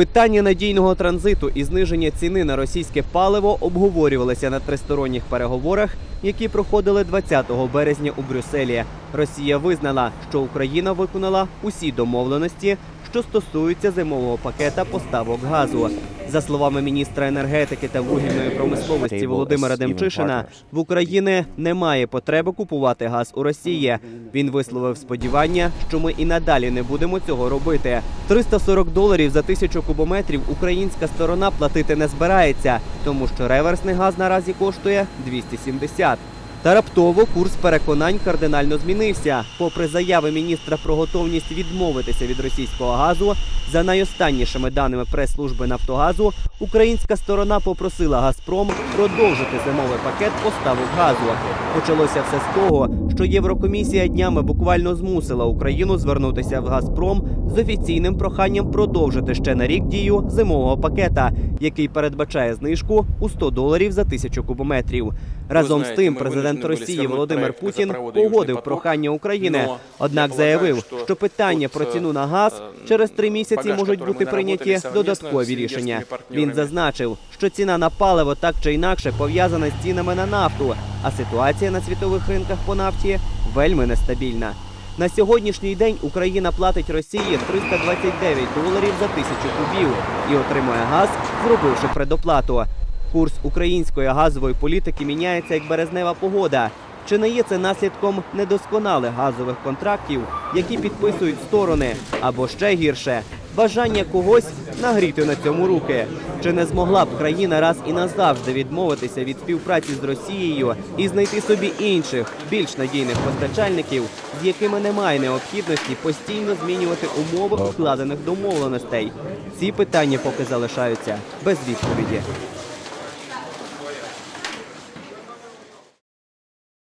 Питання надійного транзиту і зниження ціни на російське паливо обговорювалися на тристоронніх переговорах, які проходили 20 березня у Брюсселі. Росія визнала, що Україна виконала усі домовленості, що стосуються зимового пакета поставок газу. За словами міністра енергетики та вугільної промисловості Володимира Демчишина, в Україні немає потреби купувати газ у Росії. Він висловив сподівання, що ми і надалі не будемо цього робити. 340 доларів за тисячу кубометрів українська сторона платити не збирається, тому що реверсний газ наразі коштує 270. Та раптово курс переконань кардинально змінився. Попри заяви міністра про готовність відмовитися від російського газу, за найостаннішими даними прес-служби Нафтогазу, українська сторона попросила Газпром продовжити зимовий пакет поставок газу. Почалося все з того, що Єврокомісія днями буквально змусила Україну звернутися в Газпром з офіційним проханням продовжити ще на рік дію зимового пакета, який передбачає знижку у 100 доларів за тисячу кубометрів. Разом з тим, ми президент вынуждены були Росії свернуть Володимир проект Путін газопроводу «Южний погодив поток», прохання України. но Однак я заявив, полагаю, що питання тот, про е, ціну на газ е, через три місяці багаж, можуть которым бути ми прийняті наработали совместно додаткові з рішення. венгерськими Він партнерами. зазначив, що ціна на паливо так чи інакше пов'язана з цінами на нафту, а ситуація на світових ринках по нафті вельми нестабільна. На сьогоднішній день Україна платить Росії 329 доларів за тисячу кубів і отримує газ, зробивши предоплату. Курс української газової політики міняється як березнева погода. Чи не є це наслідком недосконалих газових контрактів, які підписують сторони, або ще гірше бажання когось нагріти на цьому руки? Чи не змогла б країна раз і назавжди відмовитися від співпраці з Росією і знайти собі інших, більш надійних постачальників, з якими немає необхідності постійно змінювати умови укладених домовленостей? Ці питання поки залишаються без відповіді.